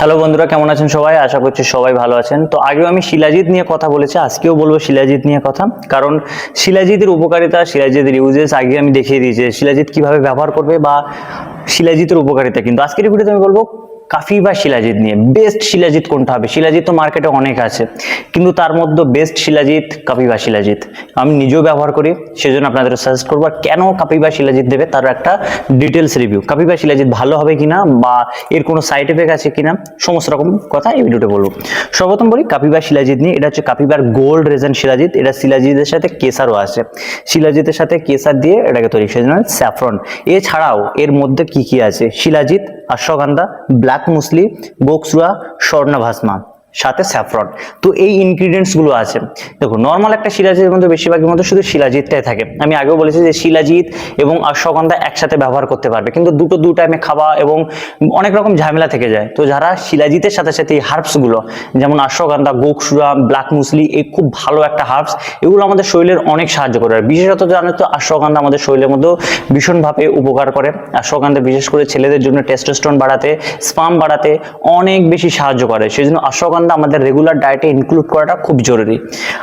Hello বন্ধুরা, কেমন আছেন সবাই? আশা করছি সবাই ভালো আছেন। তো আগেও আমি শিলাজিৎ নিয়ে কথা বলেছি, আজকেও বলব শিলাজিৎ নিয়ে কথা। কারণ শিলাজিতের উপকারিতা, শিলাজিতের ইউজেস আগে আমি দেখিয়ে দিয়েছি শিলাজিৎ কীভাবে ব্যবহার করবে বা শিলাজিতের উপকারিতা। কিন্তু আজকের ভিডিওতে আমি বলব কাফি বা শিলাজিৎ নিয়ে। বেস্ট শিলাজিৎ কোনটা হবে? শিলাজিৎ তো মার্কেটে অনেক আছে। কিন্তু তার মধ্যে বেস্ট শিলাজিৎ কাপি বা শিলাজিৎ। আমি নিজেও ব্যবহার করি, সেজন্য আপনাদের সাজেস্ট করব কেন কাপি বা শিলাজিৎ দেবে তার একটা ডিটেলস রিভিউ কাপি বা শিলাজিৎ ভালো হবে কিনা বা এর কোনো সাইড এফেক্ট আছে কিনা, সমস্ত রকম কথা এই ভিডিওতে বলব। সর্বপ্রথম বলি কাপিবা শিলাজিৎ নিয়ে, এটা হচ্ছে কাপিবার গোল্ড রেজেন্ট শিলাজিৎ। এটা শিলাজিতের সাথে কেসারও আছে। শিলাজিতের সাথে কেসার দিয়ে এটাকে তৈরি, সেজন্য স্যাফরন এছাড়াও এর মধ্যে কি কি আছে? শিলাজিৎ, অশ্বগন্ধা ব্ল্যাক মুসলি বকসুয়া স্বর্ণভাসমা। সাথে স্যাফরন তো এই ইনগ্রিডিয়েন্টসগুলো আছে। দেখো নর্মাল একটা শিলাজিতের মধ্যে বেশিরভাগের মধ্যে শুধু শিলাজিৎটাই থাকে। আমি আগেও বলেছি যে শিলাজিৎ এবং অশ্বগন্ধা একসাথে ব্যবহার করতে পারবে। কিন্তু দুটো, দু টাইমে খাওয়া এবং অনেক রকম ঝামেলা থেকে যায়। তো যারা শিলাজিতের সাথে সাথে এই হার্বসগুলো, যেমন অশ্বগন্ধা, গোকসুরা ব্ল্যাক মুসলি এই খুব ভালো একটা হার্বস এগুলো আমাদের শরীরের অনেক সাহায্য করে। আর বিশেষত জানো তো, অশ্বগন্ধা আমাদের শরীরের মধ্যেও ভীষণভাবে উপকার করে। অশ্বগন্ধা বিশেষ করে ছেলেদের জন্য টেস্টোস্টেরন বাড়াতে স্পাম বাড়াতে অনেক বেশি সাহায্য করে। সেই জন্য অশ্বগন্ধা আমাদের রেগুলার ডায়েটে ইনক্লুড করাটা খুব জরুরি।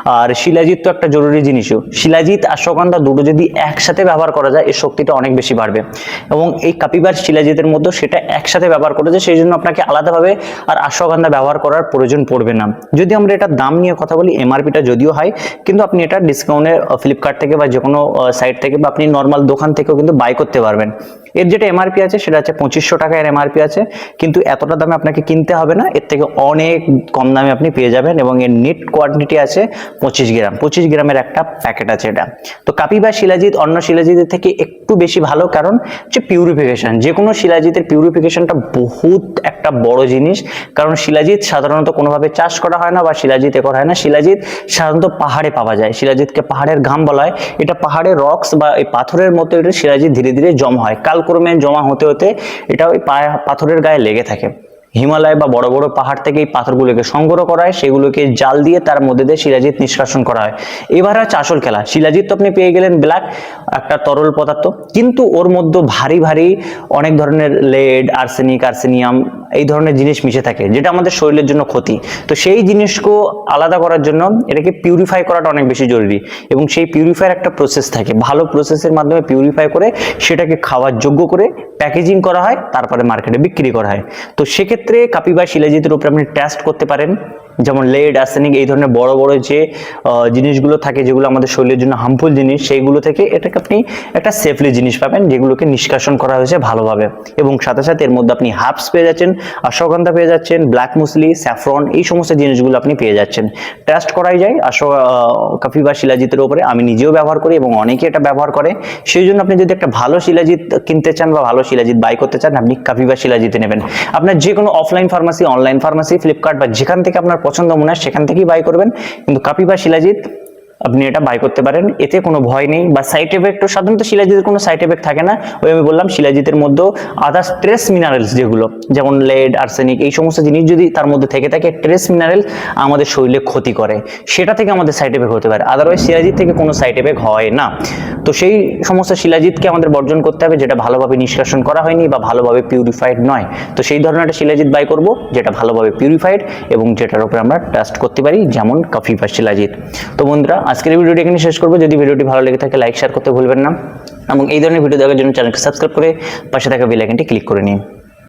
আর শিলাজিৎ তো একটা জরুরি জিনিসও। শিলাজিৎ অশ্বগন্ধা দুটো যদি একসাথে ব্যবহার করা যায়, এর শক্তিটা অনেক বেশি বাড়বে। এবং এই কাপিবার শিলাজিতের মধ্যে সেটা একসাথে ব্যবহার করা যায়, সেই জন্য আপনাকে আলাদাভাবে আর অশ্বগন্ধা ব্যবহার করার প্রয়োজন পড়বে না। যদি আমরা এটার দাম নিয়ে কথা বলি, এমআরপিটা যদিও হয়, কিন্তু আপনি এটা ডিসকাউন্টে ফ্লিপকার্ট থেকে বা যে কোনো সাইট থেকে বা আপনি নর্মাল দোকান থেকেও কিন্তু বাই করতে পারবেন। এর যেটা এমআরপি আছে সেটা হচ্ছে পঁচিশশো টাকা এর এমআরপি আছে। কিন্তু এতটা দামে আপনাকে কিনতে হবে না। এর থেকে অনেক কম দামে আপনি পেয়ে যাবেন এবং এর নেট কোয়ান্টিটি আছে পঁচিশ গ্রাম। পঁচিশ গ্রামের একটা প্যাকেট আছে এটা। তো কাপি বা শিলাজিৎ, অন্য শিলাজিতের থেকে একটু বেশি ভালো কারণ হচ্ছে পিউরিফিকেশন যে কোনো শিলাজিতের পিউরিফিকেশানটা বহুত একটা বড় জিনিস। কারণ শিলাজিৎ সাধারণত কোনোভাবে চাষ করা হয় না বা শিলাজিৎ এ করা হয় না। শিলাজিৎ সাধারণত পাহাড়ে পাওয়া যায়। শিলাজিৎকে পাহাড়ের ঘাম বলা হয়। এটা পাহাড়ের রক্স বা এই পাথরের মতো এটা শিলাজিৎ ধীরে ধীরে জম হয়। কালক্রমে জমা হতে হতে এটা ওই পাথরের গায়ে লেগে থাকে। হিমালয় বা বড় বড় পাহাড় থেকে এই পাথরগুলোকে সংগ্রহ করা হয়, সেগুলোকে জাল দিয়ে তার মধ্যে দিয়ে শিলাজিৎ নিষ্কাশন করা হয়। এবার হচ্ছে আসল খেলা। শিলাজিৎ তো আপনি পেয়ে গেলেন ব্ল্যাক, একটা তরল পদার্থ। কিন্তু ওর মধ্যে ভারী ভারী অনেক ধরনের লেড, আর্সেনিক, আর্সেনিয়াম, এই ধরনের জিনিস মিশে থাকে, যেটা আমাদের শরীরের জন্য ক্ষতি। তো সেই জিনিসকে আলাদা করার জন্য এটাকে পিউরিফাই করাটা অনেক বেশি জরুরি। এবং সেই পিউরিফায়ার একটা প্রসেস থাকে। ভালো প্রসেসের মাধ্যমে পিউরিফাই করে সেটাকে খাওয়ার যোগ্য করে প্যাকেজিং করা হয়, তারপরে মার্কেটে বিক্রি করা হয়। তো সেক্ষেত্রে কাপিবা শিলাজিতের উপরে আপনি টেস্ট করতে পারেন। যেমন লেড আর্সেনিক এই ধরনের বড় বড় যে জিনিসগুলো থাকে যেগুলো আমাদের শরীরের জন্য হার্মফুল জিনিস, সেইগুলো থেকে এটাকে আপনি একটা সেফলি জিনিস পাবেন যেগুলোকে নিষ্কাশন করা হয়েছে ভালোভাবে। এবং সাথে সাথে এর মধ্যে আপনি হার্বস পেয়ে যাচ্ছেন অশ্বগন্ধা পেয়ে যাচ্ছেন ব্ল্যাক মুসলি স্যাফরন এই সমস্ত জিনিসগুলো আপনি পেয়ে যাচ্ছেন। টেস্ট করাই যায় আশ্ব কাফি বা শিলাজিতের উপরে। আমি নিজেও ব্যবহার করি এবং অনেকে এটা ব্যবহার করে। সেই জন্য আপনি যদি একটা ভালো শিলাজিৎ কিনতে চান বা ভালো শিলাজিৎ বাই করতে চান, আপনি কাফি বা শিলাজিতে নেবেন। আপনার যে কোনো offline pharmacy online pharmacy Flipkart বা যেখান থেকে আপনার পছন্দ মনে হয় সেখান থেকেই বাই করবেন। কিন্তু কাপি বা শিলাজিৎ আপনি এটা বাই করতে পারেন। এতে কোনো ভয় নেই। বা সাইড এফেক্ট সাধারণত শিলাজিতের কোনো সাইড এফেক্ট থাকে না। ওই আমি বললাম, শিলাজিতের মধ্যেও আদার্স ট্রেস মিনারেলস যেগুলো, যেমন লেড আর্সেনিক এই সমস্ত জিনিস যদি তার মধ্যে থেকে থাকে ট্রেস মিনারেল আমাদের শরীরে ক্ষতি করে। সেটা থেকে আমাদের সাইড এফেক্ট হতে পারে। আদারওয়াইজ শিলাজিৎ থেকে কোনো সাইড এফেক্ট হয় না। তো সেই সমস্ত শিলাজিৎকে আমাদের বর্জন করতে হবে, যেটা ভালোভাবে নিষ্কাশন করা হয়নি বা ভালোভাবে পিউরিফাইড নয়। তো সেই ধরনের একটা শিলাজিৎ বাই করব, যেটা ভালোভাবে পিউরিফাইড এবং যেটার উপরে আমরা টেস্ট করতে পারি, যেমন কফি বা শিলাজিৎ। তো বন্ধুরা আজকের ভিডিওটি এখানে শেষ করব। যদি ভিডিওটি ভালো লেগে থাকে লাইক শেয়ার করতে ভুলবেন না। এবং এই ধরনের ভিডিও দেখার জন্য চ্যানেলকে সাবস্ক্রাইব করে পাশে থাকা বেল আইকনটি ক্লিক করে নিন।